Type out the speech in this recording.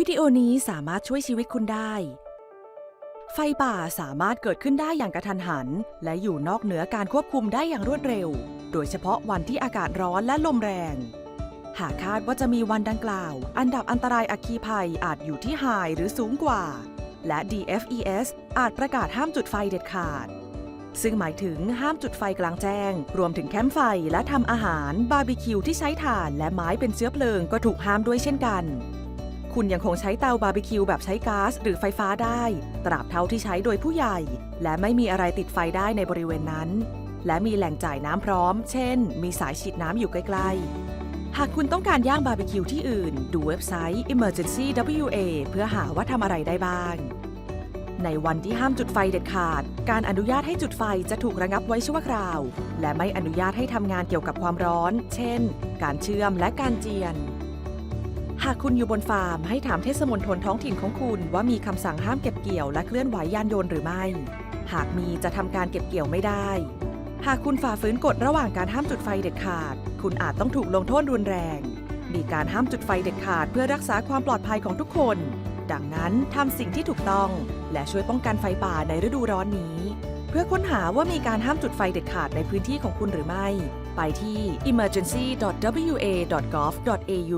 วิดีโอนี้สามารถช่วยชีวิตคุณได้ ไฟป่าสามารถเกิดขึ้นได้อย่างกระทันหัน และอยู่นอกเหนือการควบคุมได้อย่างรวดเร็ว โดยเฉพาะวันที่อากาศร้อนและลมแรง หากคาดว่าจะมีวันดังกล่าว อันดับอันตรายอัคคีภัยอาจอยู่ที่ High หรือสูงกว่า และ DFES อาจประกาศห้ามจุดไฟเด็ดขาด ซึ่งหมายถึงห้ามจุดไฟกลางแจ้ง รวมถึงแคมป์ไฟและทำอาหาร บาร์บีคิวที่ใช้ถ่านและไม้เป็นเชื้อเพลิงก็ถูกห้ามด้วยเช่นกัน คุณยังคงใช้เตาบาร์บีคิวแบบใช้ก๊าซหรือไฟฟ้าได้ ตราบเท่าที่ใช้โดยผู้ใหญ่ และไม่มีอะไรติดไฟได้ในบริเวณนั้น และมีแหล่งจ่ายน้ำพร้อม เช่น มีสายฉีดน้ำอยู่ใกล้ ๆ หากคุณต้องการย่างบาร์บีคิวที่อื่น ดูเว็บไซต์ Emergency WA เพื่อหาว่าทำอะไรได้บ้าง ในวันที่ห้ามจุดไฟเด็ดขาด การอนุญาตให้จุดไฟจะถูกระงับไว้ชั่วคราว และไม่อนุญาตให้ทำงานเกี่ยวกับความร้อน เช่น การเชื่อมและการเจียนากคุณอยู่บนฟาร์ม ให้ถามเทศมนตรท้องถิ่นของคุณว่ามีคำสั่งห้ามเก็บเกี่ยวและเคลื่อนไหวยานยนต์หรือไม่ หากมีจะทำการเก็บเกี่ยวไม่ได้ หากคุณฝ่าฝืนกฎระหว่างการห้ามจุดไฟเด็ดขาด คุณอาจต้องถูกลงโทษรุนแรง มีการห้ามจุดไฟเด็ดขาดเพื่อรักษาความปลอดภัยของทุกคน ดังนั้นทำสิ่งที่ถูกต้อง และช่วยป้องกันไฟป่าในฤดูร้อนนี้ เพื่อค้นหาว่ามีการห้ามจุดไฟเด็ดขาดในพื้นที่ของคุณหรือไม่ ไปที่ emergency.wa.gov.au